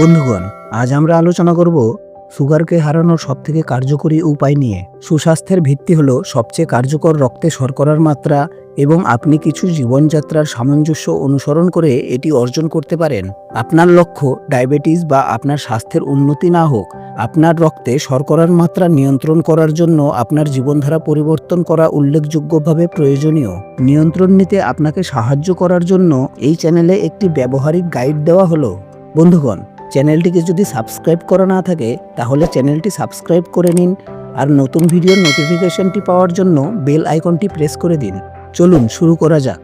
বন্ধুগণ, আজ আমরা আলোচনা করব সুগারকে হারানোর সবথেকে কার্যকরী উপায় নিয়ে। সুস্বাস্থ্যের ভিত্তি হলো সবচেয়ে কার্যকর রক্তে শর্করার মাত্রা এবং আপনি কিছু জীবনযাত্রার সামঞ্জস্য অনুসরণ করে এটি অর্জন করতে পারেন। আপনার লক্ষ্য ডায়াবেটিস বা আপনার স্বাস্থ্যের উন্নতি না হোক, আপনার রক্তে শর্করার মাত্রা নিয়ন্ত্রণ করার জন্য আপনার জীবনধারা পরিবর্তন করা উল্লেখযোগ্যভাবে প্রয়োজনীয়। নিয়ন্ত্রণ নিতে আপনাকে সাহায্য করার জন্য এই চ্যানেলে একটি ব্যবহারিক গাইড দেওয়া হলো। বন্ধুগণ চ্যানেলটিকে যদি সাবস্ক্রাইব করা না থাকে, তাহলে চ্যানেলটি সাবস্ক্রাইব করে নিন আর নতুন ভিডিওর নোটিফিকেশনটি পাওয়ার জন্য বেল আইকনটি প্রেস করে দিন। চলুন শুরু করা যাক।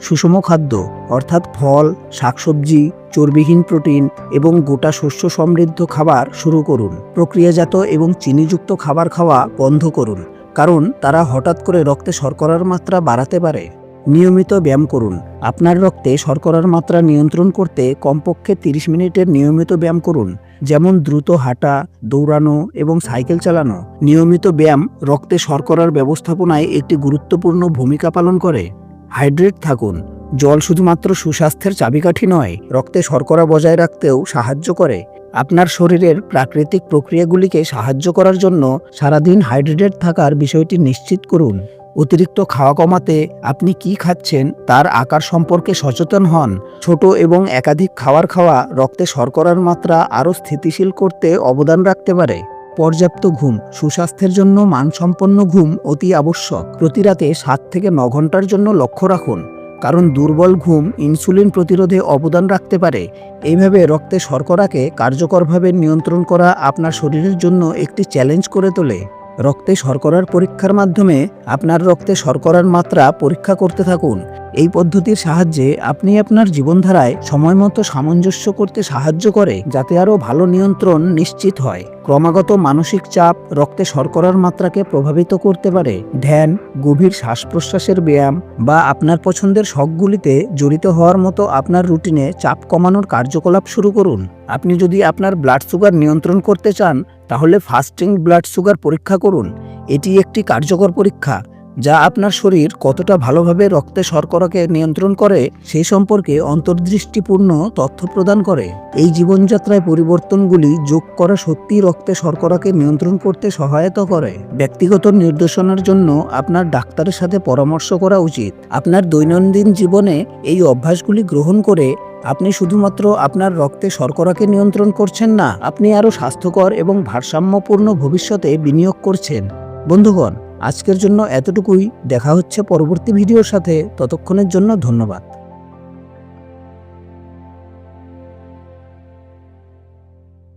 সুষম খাদ্য, অর্থাৎ ফল, শাকসবজি, চর্বিহীন প্রোটিন এবং গোটা শস্য সমৃদ্ধ খাবার শুরু করুন। প্রক্রিয়াজাত এবং চিনিযুক্ত খাবার খাওয়া বন্ধ করুন, কারণ তারা হঠাৎ করে রক্তে শর্করার মাত্রা বাড়াতে পারে। নিয়মিত ব্যায়াম করুন। আপনার রক্তে শর্করার মাত্রা নিয়ন্ত্রণ করতে কমপক্ষে 30 মিনিটের নিয়মিত ব্যায়াম করুন। যেমন দ্রুত হাঁটা, দৌড়ানো এবং সাইকেল চালানো। নিয়মিত ব্যায়াম রক্তে শর্করার ব্যবস্থাপনায় একটি গুরুত্বপূর্ণ ভূমিকা পালন করে। হাইড্রেট থাকুন। জল শুধুমাত্র সুস্বাস্থ্যের চাবিকাঠি নয়, রক্তে শর্করা বজায় রাখতেও সাহায্য করে। আপনার শরীরের প্রাকৃতিক প্রক্রিয়াগুলিকে সাহায্য করার জন্য সারাদিন হাইড্রেটেড থাকার বিষয়টি নিশ্চিত করুন। অতিরিক্ত খাওয়া কমাতে আপনি কি খাচ্ছেন তার আকার সম্পর্কে সচেতন হন। ছোট এবং একাধিক খাবার খাওয়া রক্তে শর্করার মাত্রা আরও স্থিতিশীল করতে অবদান রাখতে পারে। পর্যাপ্ত ঘুম, সুস্বাস্থ্যের জন্য মানসম্পন্ন ঘুম অতি আবশ্যক। প্রতি রাতে সাত থেকে ন ঘণ্টার জন্য লক্ষ্য রাখুন, কারণ দুর্বল ঘুম ইনসুলিন প্রতিরোধে অবদান রাখতে পারে। এইভাবে রক্তে শর্করাকে কার্যকরভাবে নিয়ন্ত্রণ করা আপনার শরীরের জন্য একটি চ্যালেঞ্জ করে তোলে। রক্তে শর্করার পরীক্ষার মাধ্যমে আপনার রক্তে শর্করার মাত্রা পরীক্ষা করতে থাকুন। এই পদ্ধতির সাহায্যে আপনি আপনার জীবনধারায় সময়মতো সামঞ্জস্য করতে সাহায্য করে যাতে আরও ভালো নিয়ন্ত্রণ নিশ্চিত হয়। ক্রমাগত মানসিক চাপ রক্তে শর্করার মাত্রাকে প্রভাবিত করতে পারে। ধ্যান, গভীর শ্বাস প্রশ্বাসের ব্যায়াম বা আপনার পছন্দের শখগুলিতে জড়িত হওয়ার মতো আপনার রুটিনে চাপ কমানোর কার্যকলাপ শুরু করুন। আপনি যদি আপনার ব্লাড সুগার নিয়ন্ত্রণ করতে চান, তাহলে ফাস্টিং ব্লাড সুগার পরীক্ষা করুন। এটি একটি কার্যকর পরীক্ষা। যা আপনার শরীর কতটা ভালোভাবে রক্তে শর্করাকে নিয়ন্ত্রণ করে সেই সম্পর্কে অন্তর্দৃষ্টিপূর্ণ তথ্য প্রদান করে। এই জীবনযাত্রায় পরিবর্তনগুলি যোগ করা সত্যি রক্তে শর্করাকে নিয়ন্ত্রণ করতে সহায়তা করে। ব্যক্তিগত নির্দেশনার জন্য আপনার ডাক্তারের সাথে পরামর্শ করা উচিত। আপনার দৈনন্দিন জীবনে এই অভ্যাসগুলি গ্রহণ করে আপনি শুধুমাত্র আপনার রক্তে শর্করাকে নিয়ন্ত্রণ করছেন না, আপনি আরও স্বাস্থ্যকর এবং ভারসাম্যপূর্ণ ভবিষ্যতে বিনিয়োগ করছেন। বন্ধুগণ আজকের জন্য এতটুকুই। দেখা হচ্ছে পরবর্তী ভিডিওর সাথে। ততক্ষণের জন্য ধন্যবাদ।